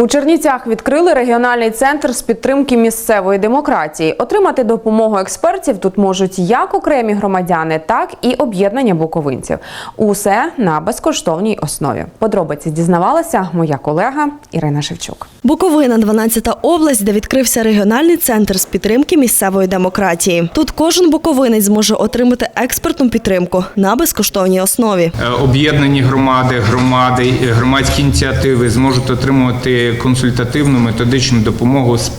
У Чернівцях відкрили регіональний центр з підтримки місцевої демократії. Отримати допомогу експертів тут можуть як окремі громадяни, так і об'єднання буковинців. Усе на безкоштовній основі. Подробиці дізнавалася моя колега Ірина Шевчук. Буковина, 12-та область, де відкрився регіональний центр з підтримки місцевої демократії. Тут кожен буковинець зможе отримати експертну підтримку на безкоштовній основі. Е, Об'єднані громади, громади, громадські ініціативи зможуть отримувати консультативну методичну допомогу з-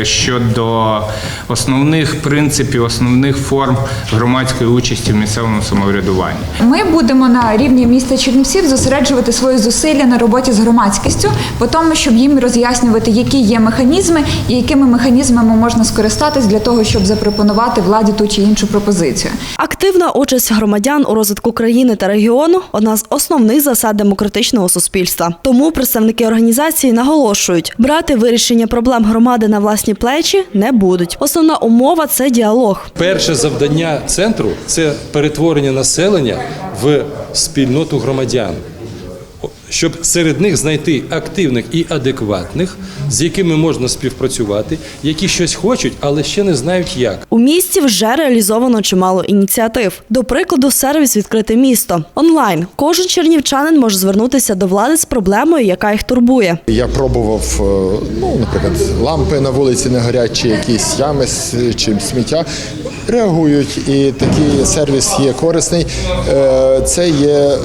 е, щодо основних принципів, основних форм громадської участі в місцевому самоврядуванні. Ми будемо на рівні міста Чернівців зосереджувати свої зусилля на роботі з громадськістю, по тому, щоб їм роз'яснювати, які є механізми і якими механізмами можна скористатись для того, щоб запропонувати владі ту чи іншу пропозицію. Активна участь громадян у розвитку країни та регіону одна з основних засад демократичного суспільства. Тому представники організації наголошують, брати вирішення проблем громади на власні плечі не будуть. Основна умова це діалог. Перше завдання центру це перетворення населення в спільноту громадян, щоб серед них знайти активних і адекватних, з якими можна співпрацювати, які щось хочуть, але ще не знають як. У місті вже реалізовано чимало ініціатив. До прикладу, сервіс відкрите місто онлайн. Кожен чернівчанин може звернутися до влади з проблемою, яка їх турбує. Я пробував, е, ну, наприклад, лампи на вулиці не горять, чи якісь ями з- чи сміття. Реагують, і такий сервіс є корисний. Е, Це є е,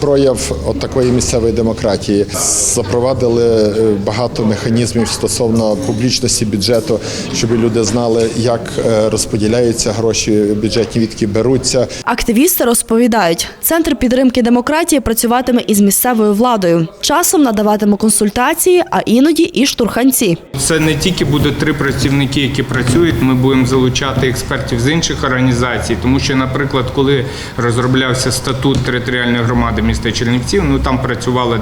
прояв от такої місцевої демократії. Запровадили е, багато механізмів стосовно публічності бюджету, щоб люди знали, як е, розподіляються гроші бюджетні, відки беруться. Активісти розповідають, центр підтримки демократії працюватиме із місцевою владою. Часом надаватиме консультації, а іноді і штурханці. Це не тільки будуть три працівники, які працюють. Ми будемо залучати експертів з інших організацій, тому що, наприклад, коли розроблявся статут територіальної громади міста Чернівців, ну там працювало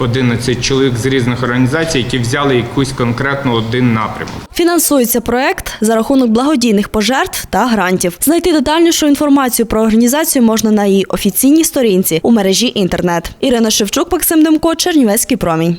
10-11 чоловік з різних організацій, які взяли якусь конкретну один напрямок. Фінансується проект за рахунок благодійних пожертв та грантів. Знайти детальнішу інформацію про організацію можна на її офіційній сторінці у мережі інтернет. Ірина Шевчук, Максим Демко, Чернівецький промінь.